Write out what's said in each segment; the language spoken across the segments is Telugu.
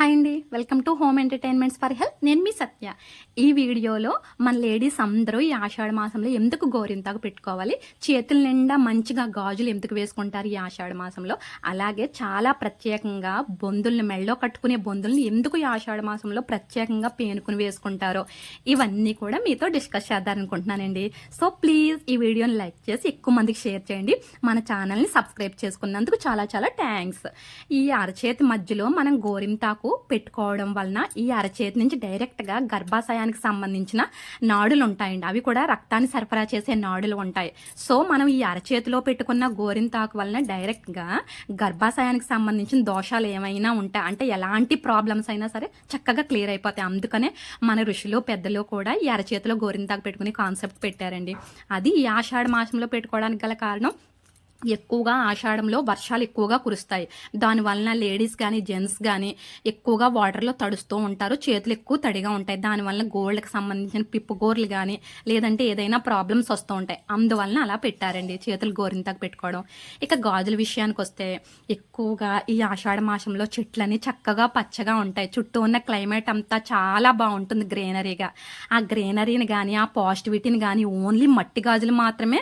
హాయ్ అండి. Welcome to home entertainments for health. నేను మీ సత్య. ఈ వీడియోలో మన లేడీస్ అందరూ ఈ ఆషాఢ మాసంలో ఎందుకు గోరింతాకు పెట్టుకోవాలి? చేతుల నిండా మంచిగా గాజులు ఎందుకు వేసుకుంటారు ఈ ఆషాఢ మాసంలో? అలాగే చాలా ప్రత్యేకంగా బొందుల్ని మెళ్ళో కట్టుకునే బొందుల్ని ఎందుకు ఈ ఆషాఢ మాసంలో ప్రత్యేకంగా పేనుకుని వేసుకుంటారో ఇవన్నీ కూడా మీతో డిస్కస్ చేద్దారనుకుంటున్నానండి సో ప్లీజ్ ఈ వీడియోని లైక్ చేసి ఎక్కువ మందికి షేర్ చేయండి. మన ఛానల్ని సబ్స్క్రైబ్ చేసుకున్నందుకు చాలా చాలా థ్యాంక్స్. ఈ అరచేతి మధ్యలో మనం గోరింతాకు పెట్టుకోవడం వలన ఈ అరచేతి నుంచి డైరెక్ట్గా గర్భాశయానికి సంబంధించిన నాడులు ఉంటాయండి అవి కూడా రక్తాన్ని సరఫరా చేసే నాడులు ఉంటాయి. సో మనం ఈ అరచేతిలో పెట్టుకున్న గోరింతాకు వలన డైరెక్ట్గా గర్భాశయానికి సంబంధించిన దోషాలు ఏమైనా ఉంటాయి. అంటే ఎలాంటి ప్రాబ్లమ్స్ అయినా సరే చక్కగా క్లియర్ అయిపోతాయి. అందుకనే మన ఋషులు పెద్దలు కూడా ఈ అరచేతిలో గోరింతాకు పెట్టుకునే కాన్సెప్ట్ పెట్టారండి. అది ఈ ఆషాఢ మాసంలో పెట్టుకోవడానికి గల కారణం ఎక్కువగా ఆషాఢంలో వర్షాలు ఎక్కువగా కురుస్తాయి. దానివలన లేడీస్ కానీ జెంట్స్ కానీ ఎక్కువగా వాటర్లో తడుస్తూ ఉంటారు. చేతులు ఎక్కువ తడిగా ఉంటాయి. దానివల్ల గోల్డ్కి సంబంధించిన పిప్పు గోర్లు కానీ లేదంటే ఏదైనా ప్రాబ్లమ్స్ వస్తూ ఉంటాయి. అందువలన అలా పెట్టారండి చేతులు గోరింతకు పెట్టుకోవడం. ఇక గాజుల విషయానికి వస్తే ఎక్కువగా ఈ ఆషాఢ మాసంలో చెట్లని చక్కగా పచ్చగా ఉంటాయి. చుట్టూ ఉన్న క్లైమేట్ అంతా చాలా బాగుంటుంది గ్రీనరీగా. ఆ గ్రీనరీని కానీ ఆ పాజిటివిటీని కానీ ఓన్లీ మట్టి గాజులు మాత్రమే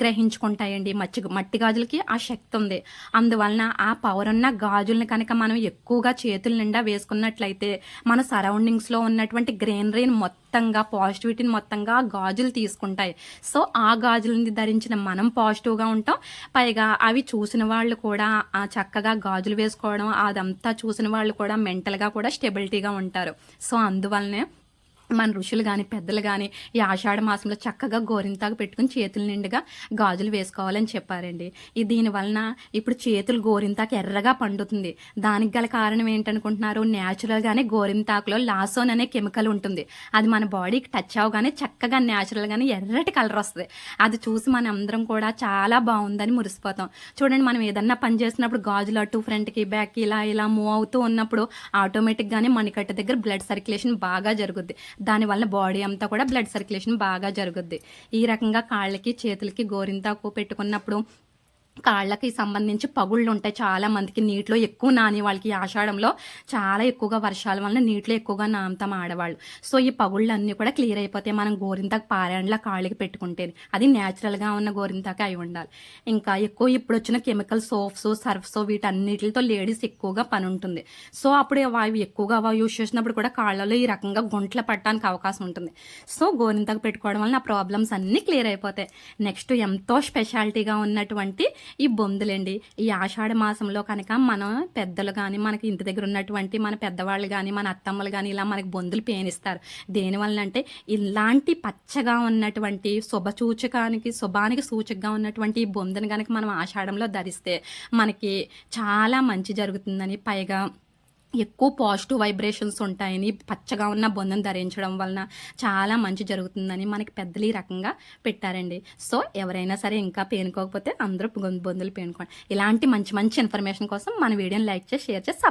గ్రహించుకుంటాయండి. మచ్చి మట్టి గాజులకి ఆ శక్తి ఉంది. అందువలన ఆ పవర్ ఉన్న గాజుల్ని కనుక మనం ఎక్కువగా చేతుల నిండా వేసుకున్నట్లయితే మన సరౌండింగ్స్లో ఉన్నటువంటి గ్రీనరీని మొత్తంగా పాజిటివిటీని మొత్తంగా గాజులు తీసుకుంటాయి. సో ఆ గాజులని ధరించిన మనం పాజిటివ్గా ఉంటాం. పైగా అవి చూసిన వాళ్ళు కూడా ఆ చక్కగా గాజులు వేసుకోవడం అదంతా చూసిన వాళ్ళు కూడా మెంటల్గా కూడా స్టెబిలిటీగా ఉంటారు. సో అందువల్లనే మన ఋషులు కానీ పెద్దలు కానీ ఈ ఆషాఢ మాసంలో చక్కగా గోరింతాకు పెట్టుకుని చేతులు నిండుగా గాజులు వేసుకోవాలని చెప్పారండి. ఈ దీనివలన ఇప్పుడు చేతులు గోరింతాకు ఎర్రగా పండుతుంది. దానికి గల కారణం ఏంటనుకుంటున్నారు? న్యాచురల్గానే గోరింతాకులో లాసోన్ అనే కెమికల్ ఉంటుంది. అది మన బాడీకి టచ్ అవగానే చక్కగా న్యాచురల్గానే ఎర్రటి కలర్ వస్తుంది. అది చూసి మన అందరం కూడా చాలా బాగుందని మురిసిపోతాం. చూడండి మనం ఏదన్నా పని చేసినప్పుడు గాజులు అటు ఫ్రంట్కి బ్యాక్కి ఇలా ఇలా మూవ్ అవుతూ ఉన్నప్పుడు ఆటోమేటిక్గానే మణికట్ట దగ్గర బ్లడ్ సర్క్యులేషన్ బాగా జరుగుద్ది. దానివల్ల బాడీ అంతా కూడా బ్లడ్ సర్క్యులేషన్ బాగా జరుగుద్ది. ఈ రకంగా కాళ్ళకి చేతులకి గోరింతాకు పెట్టుకున్నప్పుడు కాళ్ళకి సంబంధించి పగుళ్ళు ఉంటాయి చాలా మందికి నీటిలో ఎక్కువ నాని వాళ్ళకి ఆషాఢంలో చాలా ఎక్కువగా వర్షాల వలన నీటిలో ఎక్కువగా నామతాం ఆడవాళ్ళు. సో ఈ పగుళ్ళు అన్నీ కూడా క్లియర్ అయిపోతాయి మనం గోరింతాకు పారాయణలా కాళ్ళకి పెట్టుకుంటే అది న్యాచురల్గా ఉన్న గోరింతాక అయి ఉండాలి. ఇంకా ఎక్కువ ఇప్పుడు వచ్చిన కెమికల్ సోప్స్ సర్ఫ్స్ వీటన్నిటితో లేడీస్ ఎక్కువగా పని ఉంటుంది సో అప్పుడు అవి ఎక్కువగా అవి యూజ్ చేసినప్పుడు కూడా కాళ్ళలో ఈ రకంగా గుంట్ల పట్టడానికి అవకాశం ఉంటుంది. సో గోరింతాకు పెట్టుకోవడం వలన ఆ ప్రాబ్లమ్స్ అన్నీ క్లియర్ అయిపోతాయి. నెక్స్ట్ ఎంతో స్పెషాలిటీగా ఉన్నటువంటి ఈ బొందులండి. ఈ ఆషాఢ మాసంలో కనుక మనం పెద్దలు కానీ మనకి ఇంటి దగ్గర ఉన్నటువంటి మన పెద్దవాళ్ళు కానీ మన అత్తమ్మలు కానీ ఇలా మనకి బొందులు పేనిస్తారు. దేనివల్ల అంటే ఇలాంటి పచ్చగా ఉన్నటువంటి శుభ సూచకానికి శుభానికి సూచకగా ఉన్నటువంటి ఈ బొందుని కనుక మనం ఆషాఢంలో ధరిస్తే మనకి చాలా మంచి జరుగుతుందని. పైగా ఎక్కువ పాజిటివ్ వైబ్రేషన్స్ ఉంటాయని పచ్చగా ఉన్న బొందను ధరించడం వలన చాలా మంచి జరుగుతుందని మనకి పెద్దలు ఈ రకంగా పెట్టారండి. సో ఎవరైనా సరే ఇంకా పేనుకోకపోతే అందరూ బొందులు పేనుకోండి. ఇలాంటి మంచి మంచి ఇన్ఫర్మేషన్ కోసం మన వీడియోని లైక్ చేసి షేర్ చేసి